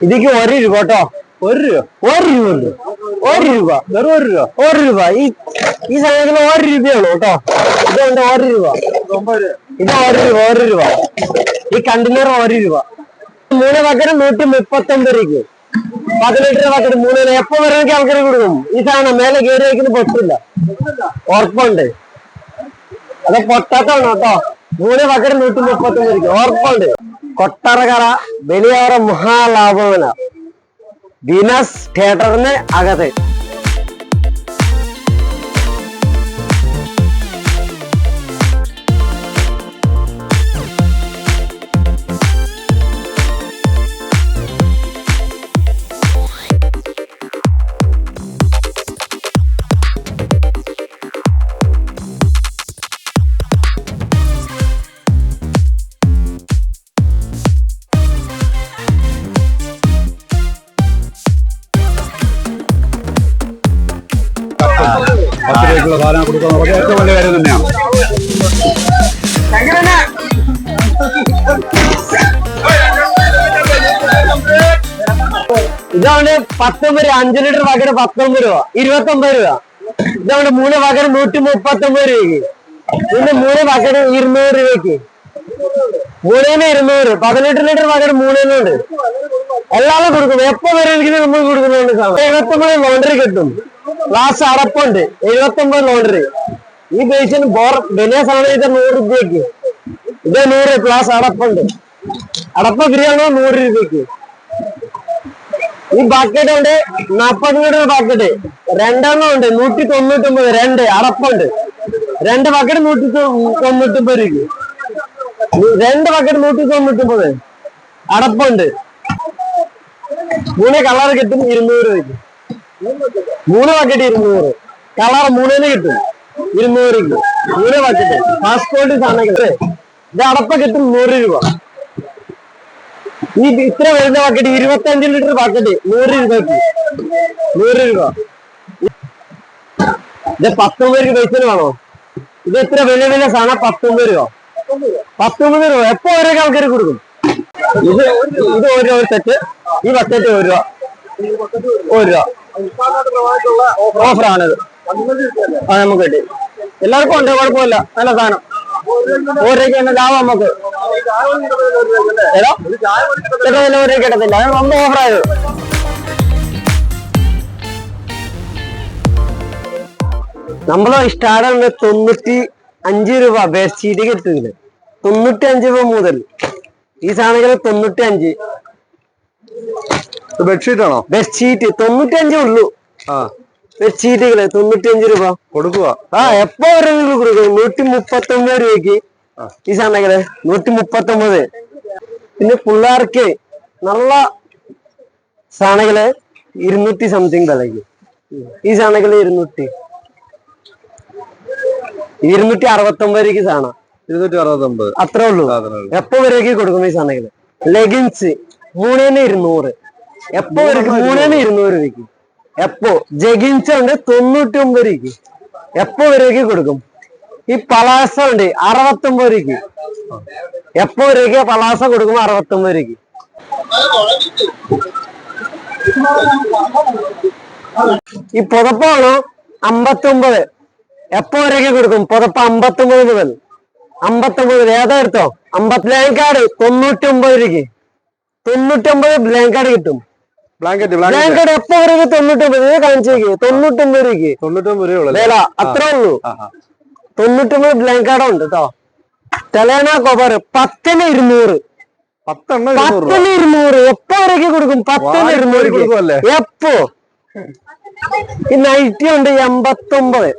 ഇതിക്ക് ഒരു രൂപ കേട്ടോ. ഒരു രൂപ? ഒരു രൂപ ഉണ്ട്. ഒരു രൂപ. വെറും ഒരു രൂപ? ഒരു രൂപ. ഈ ഈ സാധനത്തിന് ഒരു രൂപയാണ് കേട്ടോ. ഇതുണ്ട് ഒരു രൂപ. ഇത് ഒരു രൂപ ഒരു രൂപ. ഈ കണ്ടെയ്നർ ഒരു രൂപ. മൂന്ന് പക്കറ്റ് നൂറ്റി മുപ്പത്തി ഒമ്പത് രൂപയ്ക്ക്. പതിനെട്ട് രൂപ പക്കറ്റ് മൂന്ന് എപ്പോ വരണമെങ്കിൽ ആൾക്കാർ കൊടുക്കും. ഈ സാധനം മേലെ കയറി വയ്ക്കുന്ന പൊട്ടില്ല. ഉറപ്പുണ്ട് അത് പൊട്ടാത്താണ് കേട്ടോ. മൂന്ന് പക്കറ്റ് നൂറ്റി മുപ്പത്തി ഒമ്പത് രൂപ ഉറപ്പുണ്ട് കൊട്ടറകര ബലിയാറ മഹാലാഭവന. വിനസ് തിയേറ്ററിന് അകത്ത്. പത്ത് സാധനം കൊടുക്കുക ഏറ്റവും വലിയ കാര്യം തന്നെയാണ്. ഇതാണ് പത്തൊമ്പത് രൂപ അഞ്ച് ലിറ്റർ പകരം പത്തൊമ്പത് രൂപ. ഇരുപത്തി ഒമ്പത് രൂപ. ഇതാണ് മൂന്ന് പകരം നൂറ്റി മുപ്പത്തി ഒമ്പത് രൂപയ്ക്ക്. പിന്നെ മൂന്ന് പകരം ഇരുന്നൂറ് രൂപയ്ക്ക്. മൂന്നിന് ഇരുന്നൂറ്. പതിനെട്ട് ലിറ്റർ പകരം മൂന്നിനുണ്ട് എല്ലാവരും കൊടുക്കും. എപ്പോ വരെ എനിക്ക് നമ്മൾ കൊടുക്കുന്നുണ്ട് സാധനം. എഴുപത്തൊമ്പത് ലോണ്ടറി കിട്ടും. ലാസ്റ്റ് അടപ്പുണ്ട്. എഴുപത്തി ഒമ്പത് ലോണ്ടറി ഈ ബേസിന് ബോർ വലിയ സാധനം നൂറ് രൂപയ്ക്ക്. ഇത് നൂറ് ക്ലാസ് അടപ്പുണ്ട്. അടപ്പ് ബിരിയാണോ നൂറ് രൂപയ്ക്ക്. ഈ ബക്കറ്റ് ഉണ്ട്. നാപ്പത് മീറ്റർ ബക്കറ്റ് രണ്ടെണ്ണം ഉണ്ട്. നൂറ്റി തൊണ്ണൂറ്റി ഒമ്പത് രണ്ട് അടപ്പുണ്ട്. രണ്ട് ബക്കറ്റ് നൂറ്റി തൊണ്ണൂറ്റി ഒമ്പത് രൂപയ്ക്ക്. രണ്ട് ബക്കറ്റ് നൂറ്റി തൊണ്ണൂറ്റൊമ്പത്. അടപ്പുണ്ട്. മൂന്ന് കളർ കിട്ടും ഇരുന്നൂറ് രൂപയ്ക്ക്. മൂന്ന് ബക്കറ്റ് ഇരുന്നൂറ്. കളർ മൂന്നിന് കിട്ടും ഇരുന്നൂറ് മൂന്ന് ബക്കറ്റ് പാസ്പോർട്ട് സാധനങ്ങൾ ഇത് അടപ്പ കിട്ടും നൂറ് രൂപ. ഈ ഇത്ര വരുന്ന ബക്കറ്റ് ഇരുപത്തഞ്ച് ലിറ്റർ ബക്കറ്റ് നൂറ് രൂപയ്ക്ക്. നൂറ് രൂപ. ഇത് പത്തൊമ്പത് രൂപ വേണോ? ഇത് എത്ര വലിയ വലിയ സാധനം പത്തൊമ്പത് രൂപ. പത്തൊമ്പത് രൂപ എപ്പോ ഓരോ ആൾക്കാർ കൊടുക്കും? ഇത് ഇത് ഓരോ ഒരു സെറ്റ്. ഈ ബക്കറ്റ് ഒരു രൂപ. ഒരു രൂപ. ഓഫറാണിത് ആ നമുക്ക് കിട്ടി. എല്ലാവർക്കും ഉണ്ട് കുഴപ്പമില്ല. നല്ല സാധനം. ഓരോക്ക് തന്നെ ലാഭം നമുക്ക്. ഏതാ? കിട്ടത്തില്ല ഓരോ കിട്ടത്തില്ല. അത് നമ്മൾ ഓഫറായത്. നമ്മളെ സ്റ്റാർട്ട് തൊണ്ണൂറ്റി അഞ്ച് രൂപ ബെഡ്ഷീറ്റ് കിട്ടുന്നത് തൊണ്ണൂറ്റി അഞ്ച് മുതൽ. ഈ സാധനങ്ങൾ തൊണ്ണൂറ്റി അഞ്ച് ബെഡ്ഷീറ്റ് ആണോ? ബെഡ്ഷീറ്റ് തൊണ്ണൂറ്റി അഞ്ചേ ഉള്ളൂ. ബെഡ്ഷീറ്റുകൾ തൊണ്ണൂറ്റി അഞ്ച് രൂപ. കൊടുക്കുക. ആ എപ്പോ വരെ നിങ്ങൾ കൊടുക്കും? നൂറ്റി മുപ്പത്തി ഒമ്പത് രൂപയ്ക്ക് ഈ സാധനങ്ങൾ. നൂറ്റി മുപ്പത്തി ഒമ്പത് പിന്നെ പിള്ളേർക്ക് നല്ല സാധനങ്ങൾ ഇരുന്നൂറ്റി സംതിങ് വിലയ്ക്ക്. ഈ സാധനങ്ങൾ ഇരുന്നൂറ്റി. ഇരുന്നൂറ്റി അറുപത്തി ഒമ്പത് രൂപയ്ക്ക് സാധനം. ഇരുന്നൂറ്റി അത്രേ ഉള്ളൂ. സാധനങ്ങൾ എപ്പോ വരെയൊക്കെ കൊടുക്കും ഈ സാധനങ്ങൾ? ലെഗിൻസ് മൂന്നേന് ഇരുന്നൂറ്. എപ്പോ വരെയൊക്കെ മൂന്നേന് ഇരുന്നൂറ് രൂപയ്ക്ക്? എപ്പോ? ജഗിൻസ് ഉണ്ട് തൊണ്ണൂറ്റി ഒമ്പത് രൂപയ്ക്ക്. എപ്പോ വരെയൊക്കെ കൊടുക്കും? ഈ പലാസ ഉണ്ട് അറുപത്തി ഒമ്പത് രൂപയ്ക്ക്. എപ്പോ വരെയൊക്കെ പലാസ കൊടുക്കുമ്പോ അറുപത്തി ഒമ്പത് രൂപയ്ക്ക്? ഈ പുതപ്പാണോ? അമ്പത്തി ഒമ്പത് എപ്പോ വരെയൊക്കെ കൊടുക്കും? പുതപ്പ് അമ്പത്തി ഒമ്പത് മുതൽ. അമ്പത്തൊമ്പത് ഏതാ എടുത്തോ? അമ്പത് ബ്ലാങ്ക് കാർഡ് തൊണ്ണൂറ്റി ഒമ്പത് രൂപയ്ക്ക്. തൊണ്ണൂറ്റി ഒമ്പത് ബ്ലാങ്ക് കാർഡ് കിട്ടും ബ്ലാങ്കറ്റ് ബ്ലാങ്ക് ബ്ലാങ്കറ്റ് എപ്പോ വരെ തൊണ്ണൂറ്റി ഒമ്പത് ഇത് കാണിച്ചേക്ക് തൊണ്ണൂറ്റി ഒമ്പത് രൂപയ്ക്ക് തൊണ്ണൂറ്റൊമ്പത് രൂപയുള്ളൂ വില അത്രേ ഉള്ളൂ. തൊണ്ണൂറ്റി ഒമ്പത് ബ്ലാങ്ക് കാർഡ് ഉണ്ട് കേട്ടോ തെലേന കോപ്പർ പത്തിന് ഇരുന്നൂറ്. രൂപ. പത്തിന് ഇരുന്നൂറ്. എപ്പോ വരെയൊക്കെ കൊടുക്കും? പത്തിന് ഇരുന്നൂറ്? എപ്പോ? ഈ നൈറ്റി ഉണ്ട് എൺപത്തൊമ്പത്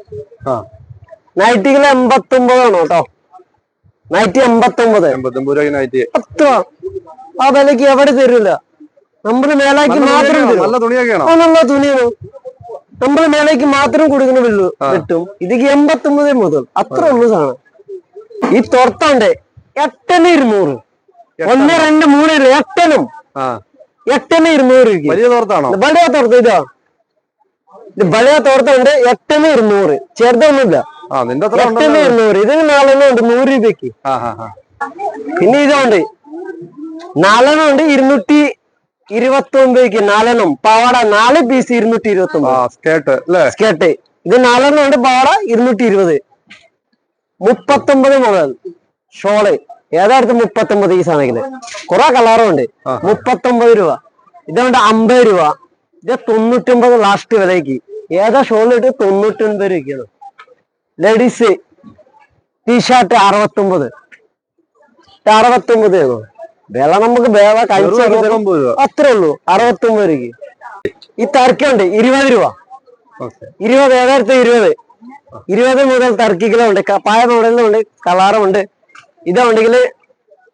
ആ. നൈറ്റികൾ എൺപത്തൊമ്പതാണ് കേട്ടോ നൈറ്റി എൺപത്തൊമ്പത് എൺപത്തൊമ്പത് രൂപ നൈറ്റ് പത്ത് രൂപ. ആ വിലക്ക് എവിടെ തരില്ല നമ്മൾ മേലാക്കി മാത്രം തരും. നല്ല തുണിയൊക്കെയാണോ ആ, നല്ല തുണിയാണ്. നമ്മൾ മേലേക്ക് മാത്രം കൊടുക്കുന്ന വില്ലു കിട്ടും. ഇതിക്ക് എമ്പത്തൊമ്പത് മുതൽ അത്ര ഉള്ളു സാധനം. ഈ തുറത്താണ്ട് എട്ടന് ഇരുന്നൂറ്. ഒന്ന് രണ്ട് മൂന്ന് എട്ടനും. എട്ടന് ഇരുന്നൂറ്. വലിയ തോർത്താണോ? വലിയ തോർത്ത് ഇതാ. ഇത് വലിയ തോർത്തുണ്ട് എട്ടന് ഇരുന്നൂറ്. ചെറുതൊന്നുമില്ല. ആ നിന്റെ ഉണ്ടല്ലോ. ഇരുന്നൂറ് ഇതിന് നാലെണ്ണം ഉണ്ട് നൂറ് രൂപയ്ക്ക്. ആ ആ ആ. പിന്നെ ഇതുണ്ട്. നാലെണ്ണം ഉണ്ട് ഇരുന്നൂറ്റി ഇരുപത്തി ഒമ്പതിക്ക് നാലെണ്ണം. പാവാട നാല് പീസ് ഇരുന്നൂറ്റി ഇരുപത്തി ഒമ്പത് സ്കേർട്ട് അല്ലേ? ഇത് നാലെണ്ണം ഉണ്ട് പാവാട ഇരുന്നൂറ്റി ഇരുപത്. മുപ്പത്തൊമ്പത് മുതൽ ഷോൾ. ഏതായിരുന്നു മുപ്പത്തൊമ്പത് ഈ സാധനത്തിൽ കുറെ കളറും ഉണ്ട്. മുപ്പത്തൊമ്പത് രൂപ. ഇതുകൊണ്ട് അമ്പത് രൂപ. ഇത് തൊണ്ണൂറ്റൊമ്പത് ലാസ്റ്റ് വിലയ്ക്ക്. ഏതാ ഷോളിട്ട് തൊണ്ണൂറ്റൊൻപത് രൂപയ്ക്കാണ്. ലേഡീസ് ടീഷർട്ട് അറുപത്തൊമ്പത്. അറുപത്തൊമ്പത് വില നമുക്ക് വേല കഴിച്ചു അത്രേ ഉള്ളൂ. അറുപത്തൊമ്പത് രൂപയ്ക്ക്. ഈ തർക്കുണ്ട് ഇരുപത് രൂപ. ഇരുപത് ഏതായിരത്തി ഇരുപത്? ഇരുപത് മുതൽ തർക്കികളുണ്ട് പായ മോഡലിലുണ്ട് ഇതാ ഇതാണെങ്കിൽ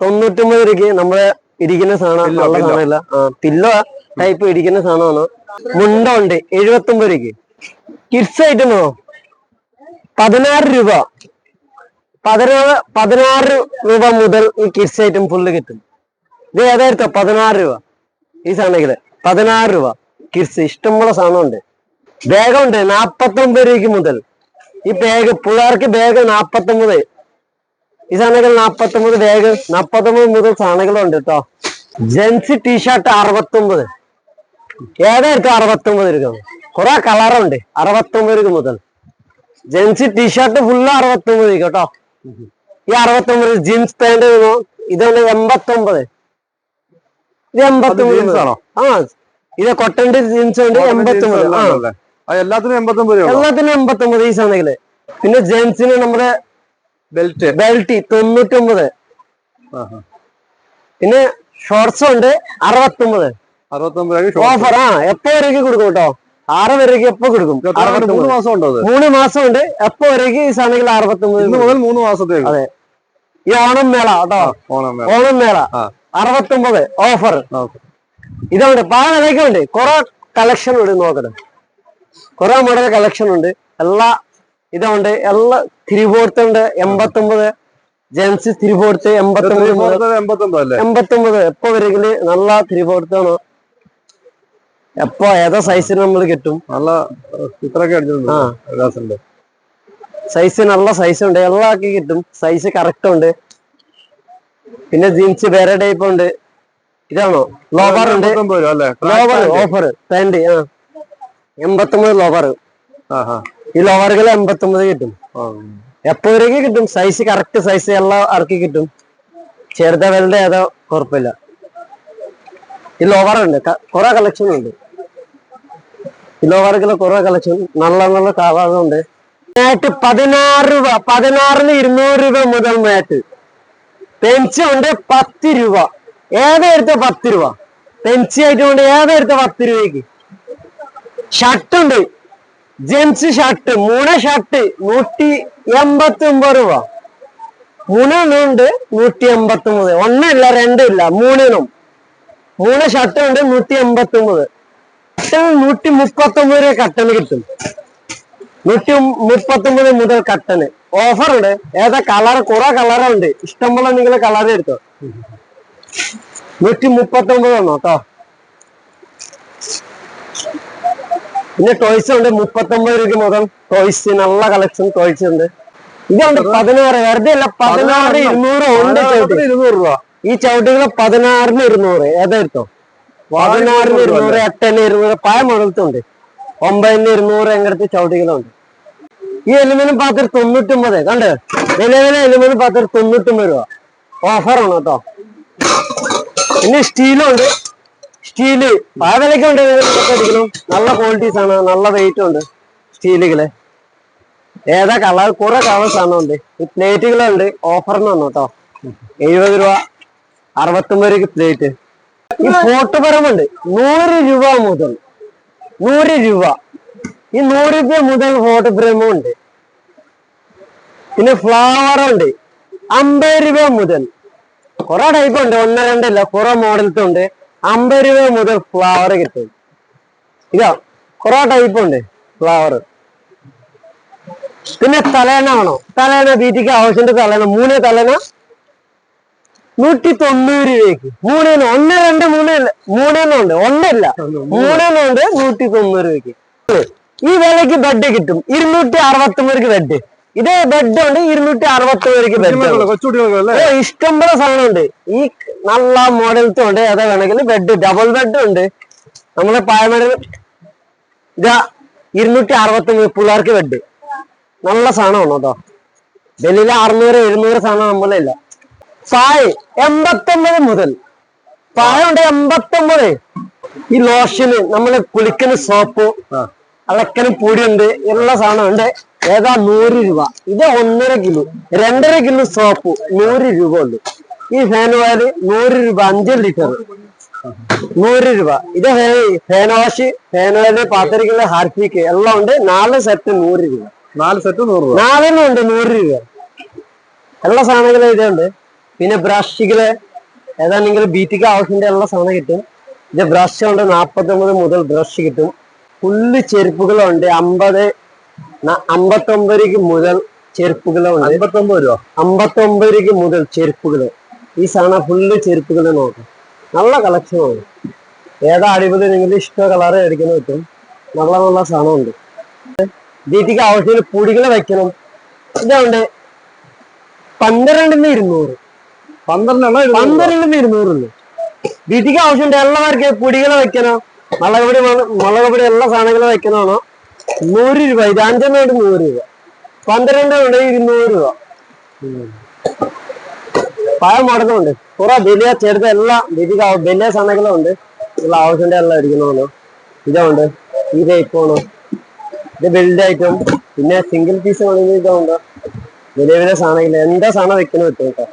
തൊണ്ണൂറ്റൊമ്പത് രൂപയ്ക്ക് നമ്മൾ ഇരിക്കുന്ന സാധനം പില്ലോ, നല്ല പില്ലോ. പില്ലോ ടൈപ്പ് ഇരിക്കുന്ന സാധനമാണ്. മുണ്ട ഉണ്ട് എഴുപത്തൊമ്പത് രൂപയ്ക്ക്. കിഡ്സ് ഐറ്റമോ പതിനാറ് രൂപ. പതിനാറ് പതിനാറ് രൂപ മുതൽ ഈ കിഡ്സ് ഐറ്റം ഫുള്ള് കിട്ടും. ഇത് ഏതായിരത്തോ പതിനാറ് രൂപ. ഈ സാധനത്തിൽ പതിനാറ് രൂപ. കിഡ്സ് ഇഷ്ടമുള്ള സാധനമുണ്ട്. ബാഗുണ്ട് നാപ്പത്തൊമ്പത് രൂപയ്ക്ക് മുതൽ. ഈ ബാഗ് പിള്ളേർക്ക് ബാഗ് നാപ്പത്തൊമ്പത്. ഈ സാധനങ്ങൾ നാപ്പത്തൊമ്പത് ബാഗ് നാപ്പത്തൊമ്പത് മുതൽ സാധനങ്ങളുണ്ട് കേട്ടോ. ജെൻസ് ടീഷർട്ട് അറുപത്തൊമ്പത്. ഏതായിരിക്കും അറുപത്തൊമ്പത് രൂപ. കുറെ കളറുണ്ട് അറുപത്തൊമ്പത് രൂപ മുതൽ. ജെൻസ് ടീഷർട്ട് ഫുള്ള് അറുപത്തൊമ്പത് കേട്ടോ. ഈ അറുപത്തൊമ്പത് ജീൻസ് പാന്റ് ഇതാണ് എൺപത്തൊമ്പത്. ഇത് എൺപത്തൊമ്പത് jeans ആണോ? ആ ഇത് കൊട്ടന്റെ ജീൻസ് ഉണ്ട് എൺപത്തി ഒമ്പത് ആ. എല്ലാത്തിനും എൺപത്തി ഒമ്പത് എല്ലാത്തിനും എൺപത്തൊമ്പത് ഈ സാധനങ്ങൾ. പിന്നെ ജെൻസിന് നമ്മുടെ ബെൽറ്റ് ബെൽറ്റ് തൊണ്ണൂറ്റൊമ്പത്. പിന്നെ ഷോർട്സ് ഉണ്ട് അറുപത്തൊമ്പത്. രൂപ ഓഫർ ആ എപ്പോ വരെയൊക്കെ കൊടുക്കും കേട്ടോ. ആറ് വരേക്ക് എപ്പോ കൊടുക്കും? മൂന്ന് മാസം ഉണ്ടോ മൂന്ന് മാസം ഉണ്ട് എപ്പോ വരേക്ക് ഈ സാധനങ്ങൾ അറുപത്തൊമ്പത് മുതൽ മൂന്ന് മാസത്തേക്ക് അതെ. ഈ ഓണം മേള കേട്ടോ? ഓണം മേള. അറുപത്തൊമ്പത് ഓഫർ. ഇതുണ്ട്. പല ഉണ്ട് കുറെ കളക്ഷൻ ഉണ്ട് നോക്കണം. കുറെ മോഡൽ കളക്ഷൻ ഉണ്ട്. എല്ലാ ഇതുണ്ട്. എല്ലാ തിരുവോർത്ത് ഉണ്ട്. എൺപത്തൊമ്പത്. ജെൻസ് തിരുവോർത്ത് എൺപത്തി ഒമ്പത് എൺപത്തി ഒമ്പത് എപ്പോ വരെങ്കിൽ നല്ല തിരുവോർത്താണ് എപ്പോ ഏതോ സൈസിന് നമ്മൾ കിട്ടും? നല്ല ചിത്രമൊക്കെ അടിച്ചിട്ടുണ്ട് സൈസ് നല്ല സൈസ് ഉണ്ട്. എല്ലാ ആക്കി കിട്ടും. സൈസ് കറക്റ്റ് ഉണ്ട്. പിന്നെ ജീൻസ് വേറെ ടൈപ്പ് ഉണ്ട്. ഇതാണോ? ലോവർ ഉണ്ട്. ലോബർ ഓഫർ പാന്റ് ആ. എൺപത്തൊമ്പത് ലോവർ ആഹാ. ഈ ലോവറുകൾ എൺപത്തൊമ്പത് കിട്ടും. ആ. എപ്പോ വരെയൊക്കെ കിട്ടും? സൈസ് കറക്റ്റ് സൈസ് എല്ലാം ഇറക്കി കിട്ടും. ചെറുത വലുത് ഏതോ കുഴപ്പമില്ല. ഈ ലോവർ ഉണ്ട്. കുറെ കളക്ഷൻ ഉണ്ട്. ഈ ലോവറുകൾ കുറെ കളക്ഷൻ. നല്ല നല്ല കളറുണ്ട് മാറ്റ് പതിനാറ് രൂപ പതിനാറിന് ഇരുന്നൂറ് രൂപ മുതൽ മാറ്റ് പെൻസ് ഉണ്ട് പത്ത് രൂപ. ഏതെടുത്ത പത്ത് രൂപ? പെൻസി ആയിട്ടുണ്ട് ഏതെടുത്ത പത്ത് രൂപയ്ക്ക്? ഷർട്ട് ഉണ്ട്. ജെൻസ് ഷർട്ട് മൂന്ന് ഷർട്ട് നൂറ്റി എൺപത്തി ഒമ്പത് രൂപ. മൂന്ന് ഉണ്ട് നൂറ്റി എൺപത്തി ഒമ്പത് ഒന്നല്ല രണ്ടില്ല മൂന്നിനും മൂന്ന് ഷർട്ട് ഉണ്ട് നൂറ്റി എൺപത്തി ഒമ്പത് കട്ടന് നൂറ്റി മുപ്പത്തൊമ്പത് രൂപ കട്ടന് കിട്ടും. നൂറ്റി മുപ്പത്തൊമ്പത് മുതൽ കട്ടന്. ഓഫർ ഉണ്ട്. ഏതാ കളർ കുറെ കളറുണ്ട് ഇഷ്ടംപോലെ നിങ്ങൾ കളർ എടുത്തോ. നൂറ്റി മുപ്പത്തൊമ്പത് ആണോ കേട്ടോ പിന്നെ ടോയ്സ് ഉണ്ട്. മുപ്പത്തൊമ്പത് രൂപ മുതൽ ടോയ്സ് നല്ല കളക്ഷൻ ടോയ്സ് ഉണ്ട്. ഇതുണ്ട് പതിനാറ്. വെറുതെ അല്ല പതിനാറ് ഇരുന്നൂറ് ഉണ്ട് ഇരുന്നൂറ് രൂപ. ഈ ചവിട്ടികൾ പതിനാറിന് ഇരുന്നൂറ്. ഏതായിരുത്തോ പതിനാറിന് ഇരുന്നൂറ് എട്ടിന് ഇരുന്നൂറ് പല മുതലത്തുണ്ട് ഒമ്പതിന് ഇരുന്നൂറ് എങ്ങനത്തെ ചവിട്ടികളുണ്ട് ഈ എലുമിനും പാത്രം തൊണ്ണൂറ്റൊമ്പത് കണ്ട്? നിലവിലെ എലുമിനും പാത്രം തൊണ്ണൂറ്റൊമ്പത് രൂപ. ഓഫറാണ് കേട്ടോ. പിന്നെ സ്റ്റീലും ഉണ്ട് സ്റ്റീൽ ആ വിലക്കുണ്ട് അടിക്കണം. നല്ല ക്വാളിറ്റീസ് ആണ് നല്ല വെയിറ്റ് ഉണ്ട് സ്റ്റീലുകൾ. ഏതാ കളർ കുറെ കളർ സാധനമുണ്ട്. ഈ പ്ലേറ്റുകളുണ്ട് ഓഫറിന് വന്നു കേട്ടോ. എഴുപത് രൂപ അറുപത്തൊമ്പത് രൂപയ്ക്ക് പ്ലേറ്റ് ഈ ഫോട്ടോ പരമുണ്ട് നൂറ് രൂപ മുതൽ. നൂറ് രൂപ. ഈ നൂറ് രൂപ മുതൽ ഫോട്ടോ ഫ്രെയിമും ഉണ്ട് പിന്നെ ഫ്ലവർ ഉണ്ട്. അമ്പത് രൂപ മുതൽ. കുറെ ടൈപ്പ് ഉണ്ട്. ഒന്ന് രണ്ടല്ല കുറെ മോഡൽസ് ഉണ്ട്. അമ്പത് രൂപ മുതൽ ഫ്ലവർ കിട്ടും. ഇതാ. കുറെ ടൈപ്പ് ഉണ്ട് ഫ്ലവർ പിന്നെ തലേണ വേണോ? തലേണ വീട്ടിക്ക് ആവശ്യമുണ്ട് തലേണ. മൂന്ന് തലേണ നൂറ്റി തൊണ്ണൂറ് രൂപയ്ക്ക് മൂന്നേന്ന് ഒന്ന് രണ്ട് മൂന്നല്ല മൂന്നേന്നുണ്ട് ഉണ്ട്. ഒന്നല്ല. മൂന്നേന്നുണ്ട് ഉണ്ട്. നൂറ്റി തൊണ്ണൂറ് രൂപയ്ക്ക്. ഈ വിലക്ക് ബെഡ് കിട്ടും. ഇരുന്നൂറ്റി അറുപത്തി ഒമ്പത് ബെഡ് ഇതേ ബെഡ് ഉണ്ട്. ഇരുന്നൂറ്റി അറുപത്തി പേർക്ക് ബെഡ് ഇഷ്ടംപോലെ ഇഷ്ടംപോലെ സാധനമുണ്ട്. ഈ നല്ല മോഡൽസും ഉണ്ട്. ഏതാ വേണമെങ്കിൽ ബെഡ് ഡബിൾ ബെഡ് ഉണ്ട്. നമ്മളെ പായമടൽ ഇതാ ഇരുന്നൂറ്റി അറുപത്തി മൂന്ന് പിള്ളേർക്ക് ബെഡ് നല്ല സാധനമാണ് കേട്ടോ. ഡൽഹിയിലെ അറുന്നൂറ് എഴുന്നൂറ് സാധനം നമ്മളില്ല പായ് എൺപത്തൊമ്പത് മുതൽ. പായ ഉണ്ട് എൺപത്തൊമ്പത്. ഈ ലോഷന് നമ്മൾ കുളിക്കുന്ന സോപ്പ്. അളക്കനും പൊടിയുണ്ട് എല്ലാ സാധനമുണ്ട്. ഏതാ? നൂറ് രൂപ. ഇത് ഒന്നര കിലോ രണ്ടര കിലോ സോപ്പ് നൂറ് രൂപ ഉണ്ട് ഈ ഫാൻ നൂറ് രൂപ അഞ്ച് ലിറ്റർ നൂറ് രൂപ. ഇത് ഫാൻ വാഷ് ഫാൻ ഹാർപ്പിക്ക് എല്ലാം ഉണ്ട്. നാല് സെറ്റ് നൂറ് രൂപ. നാല് സെറ്റ് നൂറ് രൂപ. നാലെണ്ണം ഉണ്ട് നൂറ് രൂപ. എല്ലാ സാധനങ്ങളും ഇതുണ്ട് പിന്നെ ബ്രഷുകൾ ഏതാണെങ്കിൽ ബീറ്റിക്ക് ആവശ്യത്തിന്റെ ഉള്ള സാധനം കിട്ടും. ഇത് ബ്രഷ് ഉണ്ട് നാപ്പത്തി ഒമ്പത് മുതൽ ബ്രഷ് കിട്ടും. ഫുള്ള് ചെരുപ്പുകളുണ്ട്. അമ്പത് അമ്പത്തൊമ്പതിക്ക് മുതൽ ചെരുപ്പുകളുണ്ട്. അമ്പത്തൊമ്പത് രൂപ? അമ്പത്തൊമ്പതിക്ക് മുതൽ ചെരുപ്പുകൾ ഈ സാധനം ഫുള്ള് ചെരുപ്പുകൾ നോക്കാം. നല്ല കളക്ഷനാണ് ഏതാ അടിപൊളി നിങ്ങൾ ഇഷ്ട കളർ അടിക്കുന്ന പറ്റും നല്ല നല്ല സാധനമുണ്ട്. ബീറ്റിക്ക് ആവശ്യത്തിന് പൊടികൾ വെക്കണം. ഇതുണ്ട് പന്ത്രണ്ടിന് ഇരുന്നൂറ്. പന്ത്രണ്ടെണ്ണം. പന്ത്രണ്ടിന് ഇരുന്നൂറുള്ളൂ ദീതിക്ക് ആവശ്യമുണ്ട് എല്ലാവർക്കും പൊടികൾ വെക്കണം മുളക് പൊടി മ- മുളക് പൊടി എല്ലാ സാധനങ്ങളും വെക്കണമാണോ നൂറ് രൂപ ഇത് അഞ്ചെണ്ണോട്ട് നൂറ് രൂപ. പന്ത്രണ്ട് ഇരുന്നൂറ് രൂപ. പഴം മോഡലുണ്ട് കുറെ വലിയ ചെറുത് എല്ലാം ദീപിക വലിയ സാധനങ്ങളും ഉണ്ട്. ഉള്ള ആവശ്യമുണ്ട് എല്ലാം എടുക്കണമാണ് ഇതുണ്ട്. ഈ ടൈപ്പാണ് ഇത് ബിൽഡ് ആയിട്ടും പിന്നെ സിംഗിൾ പീസ് വേണമെങ്കിൽ ഇതുണ്ട്. വലിയ വലിയ സാധനങ്ങൾ. എന്താ സാധനം വെക്കണോ വെക്കും കേട്ടോ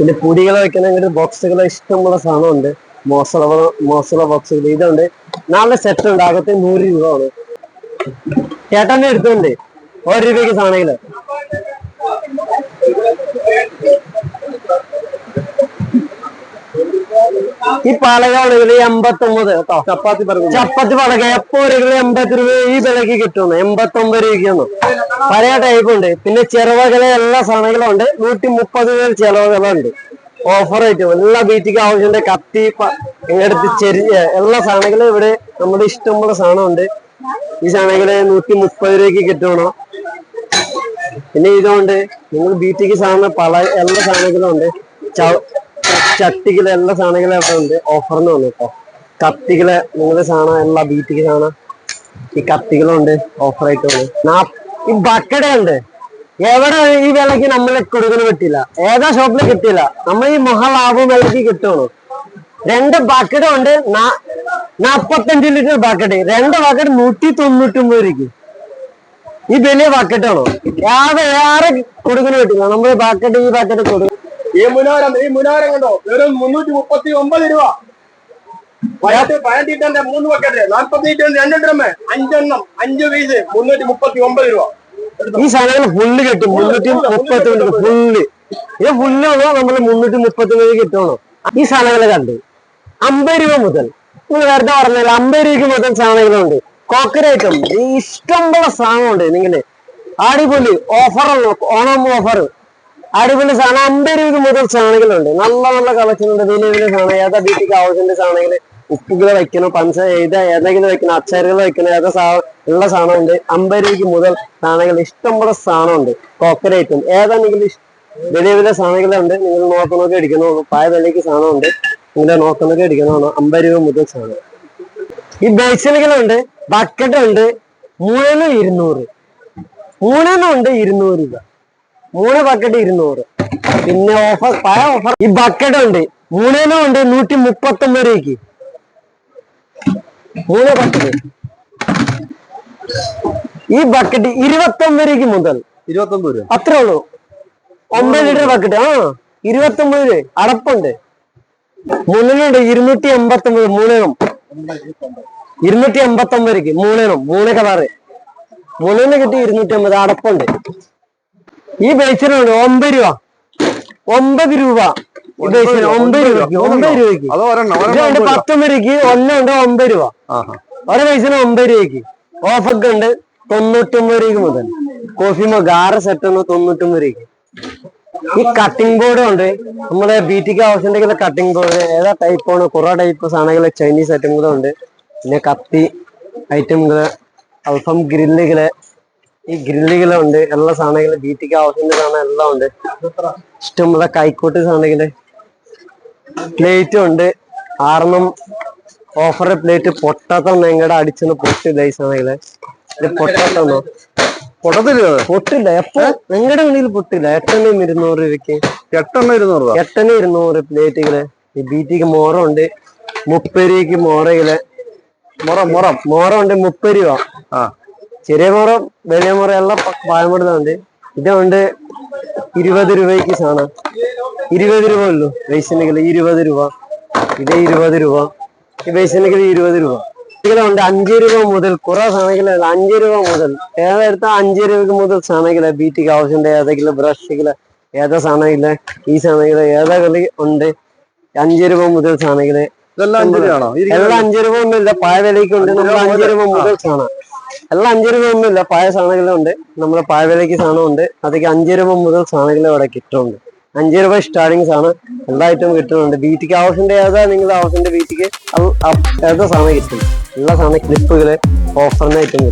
പിന്നെ പൊടികൾ വെക്കണമെങ്കിൽ ബോക്സുകൾ ഇഷ്ടമുള്ള സാധനമുണ്ട്. മോസള മോസള ബോക്സുകൾ ഇതുണ്ട്. നാളെ സെറ്റ് ഉണ്ട്. അകത്തെ നൂറ് രൂപ ആണ്. ചേട്ടന്റെ എടുത്തുണ്ട് ഒരു രൂപയ്ക്ക് സാധനങ്ങൾ. ഈ പലകാണെങ്കിൽ എൺപത്തി ഒമ്പത് കേട്ടോ. ചപ്പാത്തി പറഞ്ഞു ചപ്പാത്തി പലക. എപ്പോ ഒരു കിലോ എൺപത്തി രൂപ ഈ വിലക്ക് കിട്ടുന്നു എൺപത്തി ഒമ്പത് രൂപയ്ക്കൊന്നും പല ടൈപ്പ് ഉണ്ട്. പിന്നെ ചെറുവകല എല്ലാ സാധനങ്ങളും ഉണ്ട്. നൂറ്റി മുപ്പത് മുതൽ ഉണ്ട് ഓഫർ ആയിട്ട് എല്ലാ ബീറ്റിക്ക് ആവശ്യമുണ്ട്. കത്തി ഇങ്ങടുത്ത് ചെറിയ എല്ലാ സാധനങ്ങളും ഇവിടെ നമ്മുടെ ഇഷ്ടമുള്ള സാധനമുണ്ട്. ഈ സാധനങ്ങൾ നൂറ്റി മുപ്പത് രൂപയ്ക്ക് കിട്ടണം പിന്നെ ഇതുകൊണ്ട് നിങ്ങൾ ബീറ്റിക്ക് സാധനം പല എല്ലാ സാധനങ്ങളും ഉണ്ട്. ചട്ടികൾ എല്ലാ സാധനങ്ങളും അവിടെ ഉണ്ട്. ഓഫറിന് വന്നു കേട്ടോ. കത്തികൾ നിങ്ങളുടെ സാധനം എല്ലാ ബീറ്റിക്ക് സാധനം ഈ കത്തികളുണ്ട്. ഓഫറായിട്ട് വന്നു. ഈ ബക്കട ഉണ്ട് എവിടെ ഈ വിലക്ക് നമ്മളെ കൊടുക്കുന്ന പറ്റില്ല ഏതാ ഷോപ്പിൽ കിട്ടില്ല നമ്മൾ ഈ മഹാലാഭം വിലക്ക് കിട്ടുള്ളൂ. രണ്ട് ബക്കറ്റ് ഉണ്ട്. നാപ്പത്തഞ്ച് ലിറ്റർ ബക്കറ്റ് രണ്ട് ബക്കറ്റ് നൂറ്റി തൊണ്ണൂറ്റി ഒമ്പത് രൂപയ്ക്ക്. ഈ വലിയ ബക്കറ്റാണോ യാതെ ഏറെ കൊടുക്കുന്ന പറ്റില്ല നമ്മൾ ബക്കറ്റ് ഈ ബക്കറ്റ് കൊടുക്കും ഈ മുനാരം ഈ മുനാരം കണ്ടോ? വെറും മുന്നൂറ്റി മുപ്പത്തി ഒമ്പത് രൂപ. പതിനെട്ട് പതിനെട്ട് മൂന്ന് ബക്കറ്റ് നാൽപ്പത്തി ലിറ്ററിന്റെ രണ്ട് ഡ്രമ്മ് അഞ്ചെണ്ണം. അഞ്ച് പീസ് മുന്നൂറ്റി മുപ്പത്തി ഒമ്പത് രൂപ ഈ സാധനങ്ങൾ ഫുള്ള് കിട്ടും. മുന്നൂറ്റി മുപ്പത്തി ഒമ്പത് ഫുള്ള് ഇത് ഫുള്ളാണോ നമ്മൾ മുന്നൂറ്റി മുപ്പത്തി ഒമ്പത് കിട്ടണോ ഈ സാധനങ്ങൾ കണ്ട്. അമ്പത് രൂപ മുതൽ നിങ്ങൾ വെറുതെ പറഞ്ഞാൽ അമ്പത് രൂപയ്ക്ക് മുതൽ സാധനങ്ങളുണ്ട്. കോക്കറേറ്റും ഈ ഇഷ്ടംപോലെ സാധനമുണ്ട് നിങ്ങൾ അടിപൊളി ഓഫർ ഓണം ഓഫർ അടിപൊളി സാധനം. അമ്പത് രൂപയ്ക്ക് മുതൽ സാധനങ്ങളുണ്ട്. നല്ല നല്ല കളക്ഷൻ ഉണ്ട്. വലിയ വലിയ സാധനം. ഏതാ വീട്ടിലേക്ക് ആവശ്യത്തിന്റെ സാധനങ്ങൾ ഉപ്പുകൾ വയ്ക്കണം പഞ്ച ഏതാ ഏതെങ്കിലും വയ്ക്കണം അച്ചാറുകൾ വയ്ക്കണം ഏതാ സാ ഉള്ള സാധനമുണ്ട് അമ്പത് രൂപയ്ക്ക് മുതൽ സാധനങ്ങൾ ഇഷ്ടം പോലെ സാധനമുണ്ട് കോക്കറേറ്റും ഏതാണെങ്കിലും വലിയ വലിയ സാധനങ്ങളുണ്ട് നിങ്ങൾ നോക്കണമൊക്കെ അടിക്കണമാണ് പായ വിലയ്ക്ക് സാധനമുണ്ട് നിങ്ങൾ നോക്കണമൊക്കെ അടിക്കണമാണ് അമ്പത് രൂപ മുതൽ സാധനം. ഈ ബേസിലുകളുണ്ട് ബക്കറ്റ് ഉണ്ട് മൂന്ന് ഇരുന്നൂറ്. മൂന്നെണ്ണം ഉണ്ട് ഇരുന്നൂറ് രൂപ. മൂന്ന് ബക്കറ്റ് ഇരുന്നൂറ്. പിന്നെ ഓഫർ പഴയ ഓഫർ ഈ ബക്കറ്റ് ഉണ്ട് മൂന്നെണ്ണം ഉണ്ട് നൂറ്റി മുപ്പത്തി ഒമ്പത് രൂപയ്ക്ക്. മൂന്ന് ബക്കറ്റ് ഈ ബക്കറ്റ് ഇരുപത്തി ഒമ്പത് രൂപയ്ക്ക് മുതൽ ഇരുപത്തൊമ്പത് രൂപ. അത്രേ ഉള്ളൂ. ഒമ്പത് ലിറ്റർ ബക്കറ്റ് ആ ഇരുപത്തി ഒമ്പത് രൂപ. അടപ്പുണ്ട്. മുന്നിലുണ്ട് ഇരുന്നൂറ്റി എൺപത്തി ഒമ്പത് മൂന്നെണ്ണം. ഇരുന്നൂറ്റി എൺപത്തി ഒമ്പത് രൂപയ്ക്ക് മൂന്നെണ്ണം. മൂന്ന് കളറ് മൂന്നെണ്ണം കിട്ടി ഇരുന്നൂറ്റി അമ്പത് അടപ്പുണ്ട്. ഈ ബേച്ചിനുണ്ട് ഒമ്പത് രൂപ. ഒമ്പത് രൂപ. ഒമ്പത് രൂപയ്ക്ക് ഒമ്പത് രൂപയ്ക്ക്. ഇതുണ്ട് പത്തൊമ്പത് രൂപയ്ക്ക് ഒന്നുണ്ട് ഒമ്പത് രൂപ. ഒരു പൈസന് ഒമ്പത് രൂപയ്ക്ക്. ഓഫൊക്കെ ഉണ്ട് തൊണ്ണൂറ്റൊമ്പത് രൂപയ്ക്ക് മുതൽ. കോഫി മഗ് ആറ് സെറ്റ് ആണ് തൊണ്ണൂറ്റൊമ്പത് രൂപയ്ക്ക്. ഈ കട്ടിംഗ് ബോർഡ് ഉണ്ട്. നമ്മുടെ ബീറ്റിക്ക് ആവശ്യമുണ്ടെങ്കിൽ കട്ടിംഗ് ബോർഡ് ഏതാ ടൈപ്പ് ടൈപ്പാണ് കുറെ ടൈപ്പ് സാധനങ്ങൾ ചൈനീസ് ഐറ്റംകളും ഉണ്ട്. പിന്നെ കത്തി ഐറ്റംകൾ അൽഫം ഗ്രില്ലുകൾ ഈ ഗ്രില്ലുകളുണ്ട് എല്ലാ സാധനങ്ങളും ബീറ്റിക്ക് ആവശ്യത്തിന്റെ സാധനം എല്ലാം ഉണ്ട്. ഇഷ്ടമുള്ള കൈക്കോട്ട് സാധനങ്ങൾ പ്ലേറ്റും ഉണ്ട്. ആറെണ്ണം ഓഫർ പ്ലേറ്റ് പൊട്ടാത്ത നിങ്ങളുടെ അടിച്ചൊന്ന് സാധനങ്ങൾ. ഇത് പൊട്ടാത്തന്നോ പൊട്ടത്തില്ല പൊട്ടില്ല. എപ്പോ? നിങ്ങളുടെ മുന്നിൽ പൊട്ടില്ല. എട്ടെണ്ണം ഇരുന്നൂറ് രൂപയ്ക്ക്. എട്ടെണ്ണം ഇരുന്നൂറ് രൂപ? എട്ടെണ്ണം ഇരുന്നൂറ് പ്ലേറ്റുകൾ. ഈ ബീറ്റിക്ക് മോറം ഉണ്ട് മുപ്പത് രൂപയ്ക്ക് മോറകൾ. മുറം മുറം. മോറം ഉണ്ട് മുപ്പത് രൂപ. ചെറിയ മുറം വലിയ മുറം എല്ലാം പായപ്പെടുന്നുണ്ട് ഇതുണ്ട് ഇരുപത് രൂപയ്ക്ക് സാധനം. ഇരുപത് രൂപ ഉള്ളൂ. കിലോ ഇരുപത് രൂപ. ഇത് ഇരുപത് രൂപ. ഈ ബേസിനിക്കൽ ഇരുപത് രൂപ. ഉണ്ട് അഞ്ച് രൂപ മുതൽ കുറെ സാധനങ്ങളെ അഞ്ച് രൂപ മുതൽ. ഏതെടുത്ത അഞ്ച് രൂപ മുതൽ സാധനങ്ങൾ? ബീറ്റിക്ക് ആവശ്യമുണ്ട്. ഏതെങ്കിലും ബ്രഷുകൾ ഏതാ സാധനമില്ല ഈ സാധനങ്ങൾ ഏതാ കളി ഉണ്ട്? അഞ്ച് രൂപ മുതൽ സാധനങ്ങൾ. ഇതെല്ലാം അഞ്ച് രൂപയാണോ? എല്ലാം അഞ്ച് രൂപ ഒന്നുമില്ല. പായ വിലയ്ക്ക് ഉണ്ട്. നമ്മൾ അഞ്ച് രൂപ മുതൽ സാധനം. എല്ലാം അഞ്ച് രൂപ ഒന്നുമില്ല പായ സാധനങ്ങളും ഉണ്ട്. നമ്മുടെ പായവിലയ്ക്ക് സാധനം ഉണ്ട്. അതൊക്കെ അഞ്ച് രൂപ മുതൽ സാധനങ്ങൾ ഇവിടെ കിട്ടുന്നുണ്ട്. അഞ്ച് രൂപ സ്റ്റാർട്ടിങ് സാധനം എല്ലാ ഐറ്റവും കിട്ടുന്നുണ്ട്. ബീറ്റിക്ക് ആവശ്യത്തിന്റെ ഏതാ നിങ്ങളുടെ ആവശ്യത്തിന്റെ ബീറ്റിക്ക് ഏതാ സാധനം കിട്ടും എല്ലാ സാധനം ക്ലിപ്പുകൾ ഓഫറിന്റെ ഐറ്റം